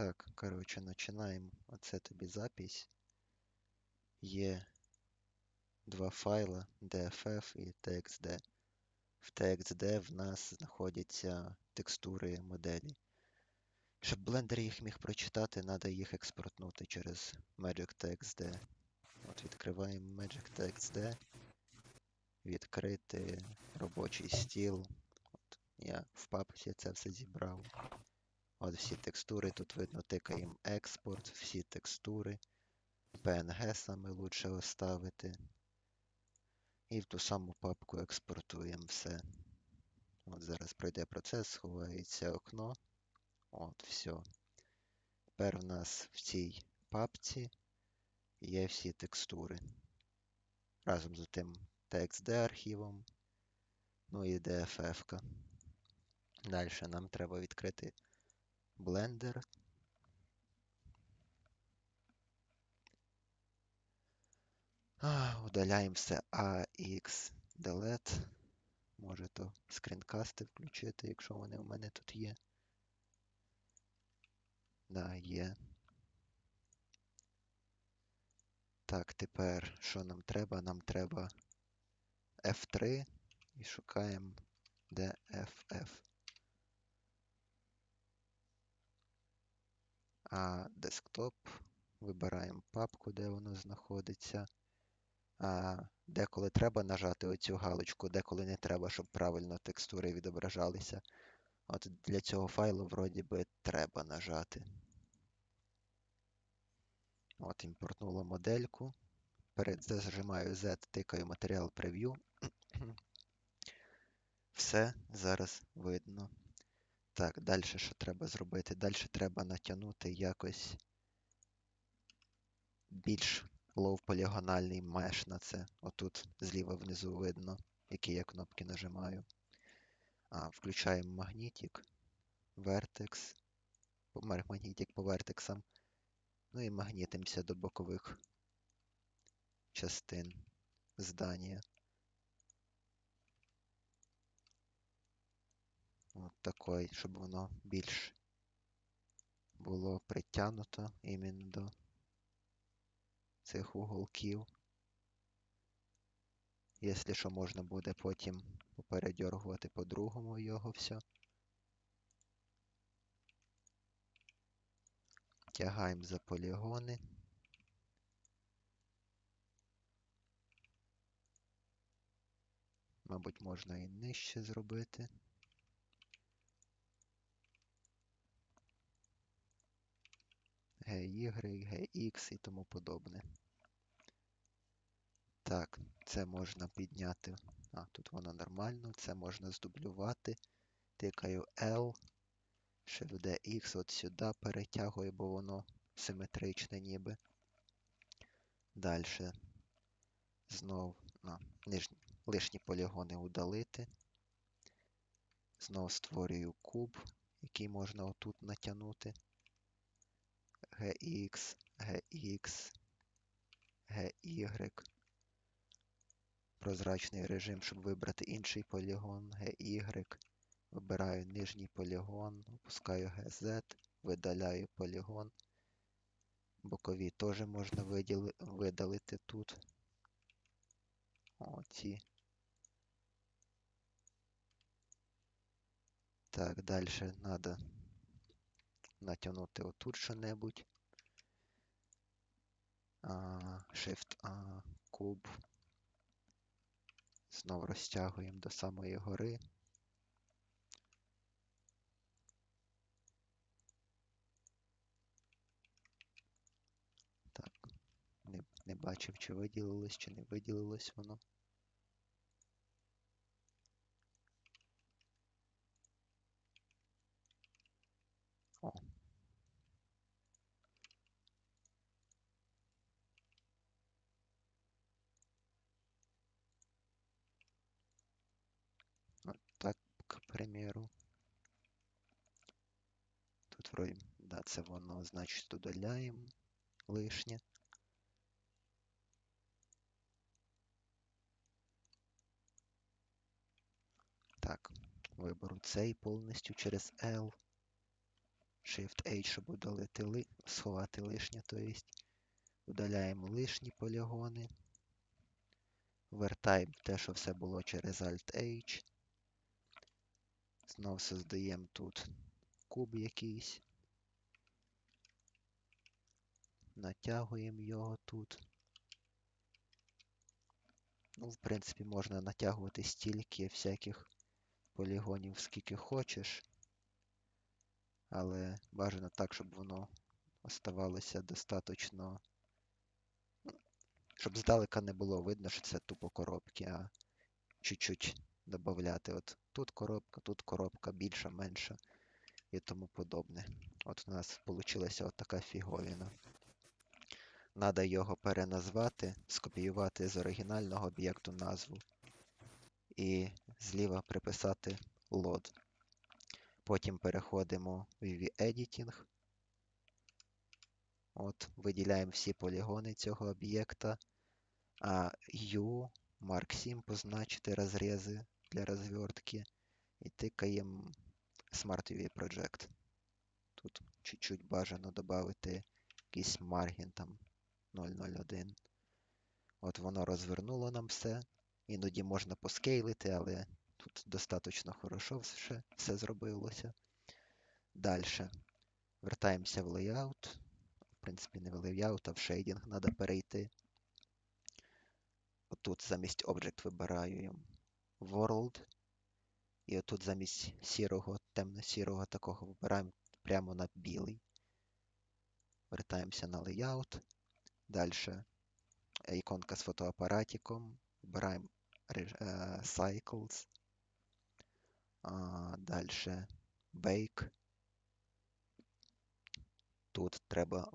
Так, коротше, починаємо. Оце тобі запись. Є два файла DFF і TXD. В TXD в нас знаходяться текстури моделі. Щоб блендер їх міг прочитати, треба їх експортнути через Magic TXD. От відкриваємо Magic TXD. Відкрити робочий стіл. От я в папці це все зібрав. От всі текстури, тут видно, тикаємо експорт, всі текстури. PNG саме лучше оставити. І в ту саму папку експортуємо все. От зараз пройде процес, сховається окно. От, все. Тепер у нас в цій папці є всі текстури. Разом з тим TXD архівом. Ну і DFF. -ка. Далі нам треба відкрити А, Удаляємо все AX Delete. Може то скрінкасти включити, якщо вони у мене тут є. Да, є. Так, тепер що нам треба? Нам треба F3 і шукаємо DFF. А десктоп. Вибираємо папку, де воно знаходиться. А Деколи треба нажати оцю галочку, деколи не треба, щоб правильно текстури відображалися. От для цього файлу, вроді би, треба нажати. От, імпортнуло модельку. Перед зажимаю Z, тикаю матеріал прев'ю. Все зараз видно. Так, далі що треба зробити? Далі треба натягнути якось більш лоу-полігональний меш на це. Отут зліва внизу видно, які я кнопки нажимаю. А, Включаємо магнітик, Vertex, магнітик по вертексам. Ну і магнітимося до бокових частин здання. От такий, щоб воно більш було притягнуто іменно до цих уголків. Якщо що, можна буде потім попередьоргувати по-другому його все. Тягаємо за полігони. Мабуть, можна і нижче зробити. GY, GX і тому подобне. Так, це можна підняти. А, тут воно нормально. Це можна здублювати. Тикаю L. Shift DX от сюди перетягую, бо воно симетричне ніби. Далі. Знов а, нижні, лишні полігони удалити. Знов створюю куб, який можна отут натягнути. GX, GX, GY. Прозрачний режим, щоб вибрати інший полігон, GY. Вибираю нижній полігон, опускаю GZ, видаляю полігон. Бокові теж можна видалити тут. Оці. Так, далі треба натягнути отут що-небудь. Shift A, куб. Знову розтягуємо до самої гори. Так, не, не бачив, чи виділилось, чи не виділилось воно. Примеру. Тут вроде, да, це воно, значить, удаляємо лишнє. Так, виберу цей повністю через L. Shift-H, щоб удалити ли... сховати лишнє, то есть. Удаляємо лишні полігони. Вертаємо те, що все було через Alt-H. Знов создаємо тут куб якийсь. Натягуємо його тут. Ну, в принципі, можна натягувати стільки всяких полігонів, скільки хочеш. Але бажано так, щоб воно оставалося достатньо. Щоб здалека не було видно, що це тупо коробки, а чуть-чуть додати. От тут коробка, тут коробка, більша, менша і тому подобне. От у нас вийшла от така фіговіна. Надо його переназвати, скопіювати з оригінального об'єкту назву і зліва приписати load. Потім переходимо в VV-Editing. От, виділяємо всі полігони цього об'єкта, а U, Mark 7 позначити розрізи для розвертки і тикаємо Smart UV Project. Тут чуть-чуть бажано додати якийсь маргін там 001. От воно розвернуло нам все. Іноді можна поскейлити, але тут достатньо хорошо все, все зробилося. Далі. Вертаємося в layout. В принципі, не в layout, а в shading треба перейти. Отут замість Object вибираю World. І отут замість сірого, темно-сірого такого вибираємо прямо на білий. Вертаємося на layout. Далі іконка з фотоапаратиком. Вибираємо Cycles. Далі Bake. Тут треба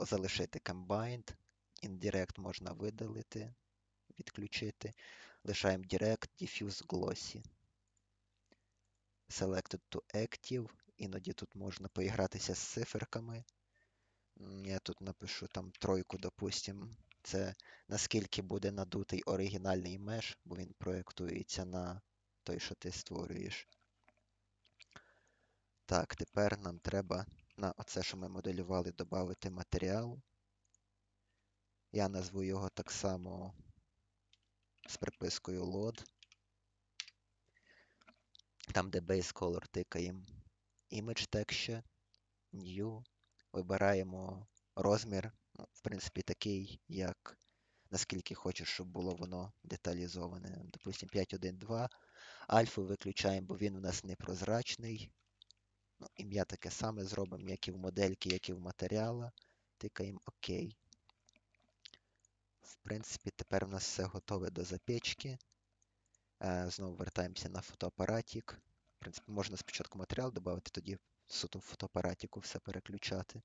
залишити Combined. Indirect можна видалити, відключити. Лишаємо Direct, Diffuse Glossy. Selected to Active. Іноді тут можна поігратися з циферками. Я тут напишу там тройку, допустим. Це наскільки буде надутий оригінальний меш, бо він проєктується на той, що ти створюєш. Так, тепер нам треба на оце, що ми моделювали, додати матеріал. Я назву його так само з припискою load. Там, де base color тикаємо Image Texture, New. Вибираємо розмір, ну, в принципі, такий, як наскільки хочеш, щоб було воно деталізоване. Допустимо, 5.1.2. Альфу виключаємо, бо він у нас непрозрачний. Ну, Ім'я таке саме зробимо, як і в модельки, як і в матеріала. Тикаємо ОК. В принципі, тепер у нас все готове до запечки. Е, знову вертаємося на фотоапаратик. В принципі, можна спочатку матеріал додати, тоді суто в фотоапаратику все переключати.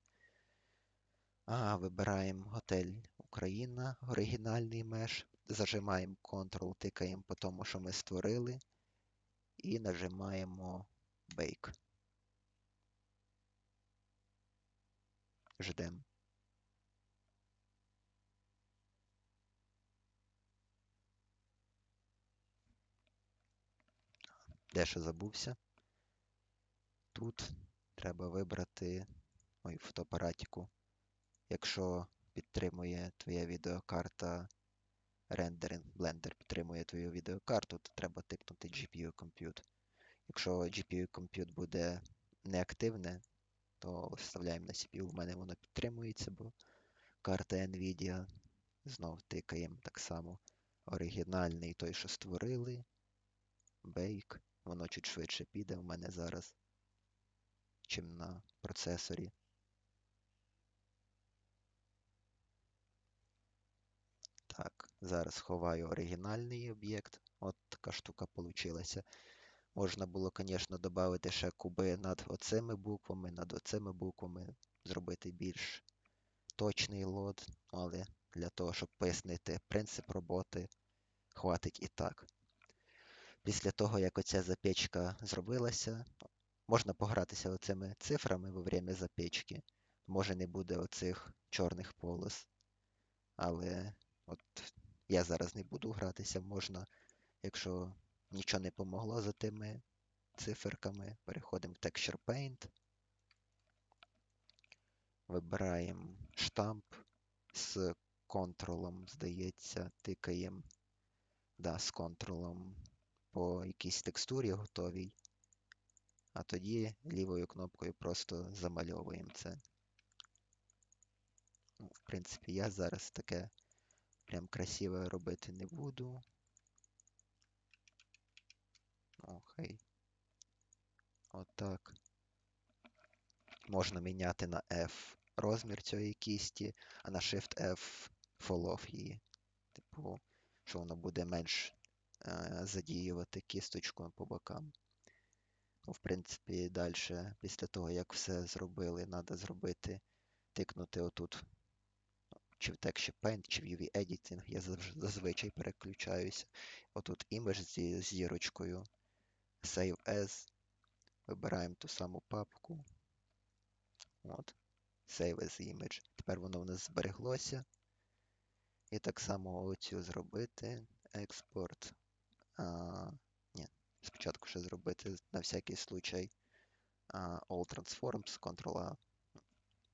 А, Вибираємо готель Україна, оригінальний меш. Зажимаємо Ctrl, тикаємо по тому, що ми створили. І нажимаємо Bake. Ждемо. Дещо забувся. Тут треба вибрати ой, фотоапаратику. Якщо підтримує твоя відеокарта рендеринг, Blender підтримує твою відеокарту, то треба тикнути GPU Compute. Якщо GPU Compute буде неактивне, то вставляємо на CPU. У мене воно підтримується, бо карта Nvidia. Знов тикаємо так само. Оригінальний той, що створили. Bake. Воно чуть швидше піде у мене зараз, чим на процесорі. Так, зараз ховаю оригінальний об'єкт. От така штука вийшла. Можна було, звісно, додати ще куби над оцими буквами, над оцими буквами, зробити більш точний лод, але для того, щоб пояснити принцип роботи, хватить і так. Після того, як оця запечка зробилася, можна погратися оцими цифрами во время запечки. Може не буде оцих чорних полос. Але от я зараз не буду гратися, можна, якщо нічого не помогло за тими циферками, переходимо в Texture Paint. Вибираємо штамп з контролом, здається, тикаємо. Да, з контролом по якійсь текстурі готовій. А тоді лівою кнопкою просто замальовуємо це. Ну, В принципі, я зараз таке прям красиве робити не буду. Окей. Отак. Можна міняти на F розмір цієї кісті, а на Shift F fall її. Типу, що воно буде менш задіювати кісточку по бокам. В принципі, далі, після того, як все зробили, треба зробити, тикнути отут. Чи в Texture Paint, чи в UV Editing. Я зазвичай переключаюся. Отут імідж зі зірочкою. Save as. Вибираємо ту саму папку. От. Save as image. Тепер воно в нас збереглося. І так само оцю зробити. Експорт. А, ні, спочатку ще зробити на всякий случай а, All Transforms, Ctrl-A.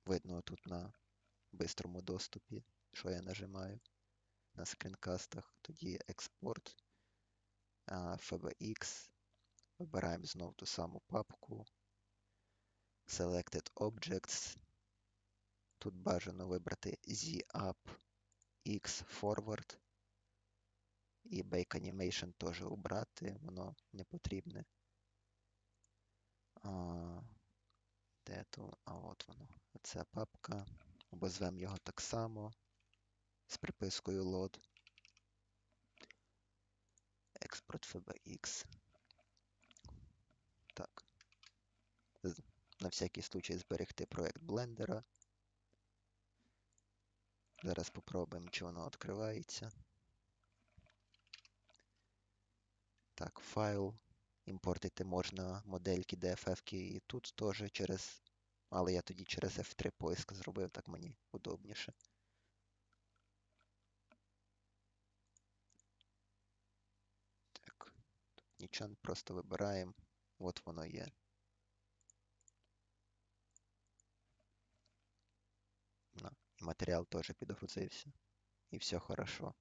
Видно тут на бистрому доступі, що я нажимаю на скрінкастах. Тоді експорт. а, FBX. Вибираємо знову ту саму папку. Selected Objects. Тут бажано вибрати Z Up X Forward. І Bake Animation теж убрати, воно не потрібне. А, де то? А от воно. Оця папка. Обозвемо його так само з припискою load. Експорт FBX. Так. На всякий случай зберегти проект блендера. Зараз попробуємо, чи воно відкривається. Так, файл. Імпортити можна модельки DFF і тут теж через. Але я тоді через F3 поиск зробив, так мені удобніше. Так, тут нічого, просто вибираємо. От воно є. На, і матеріал теж підгрузився. І все хорошо.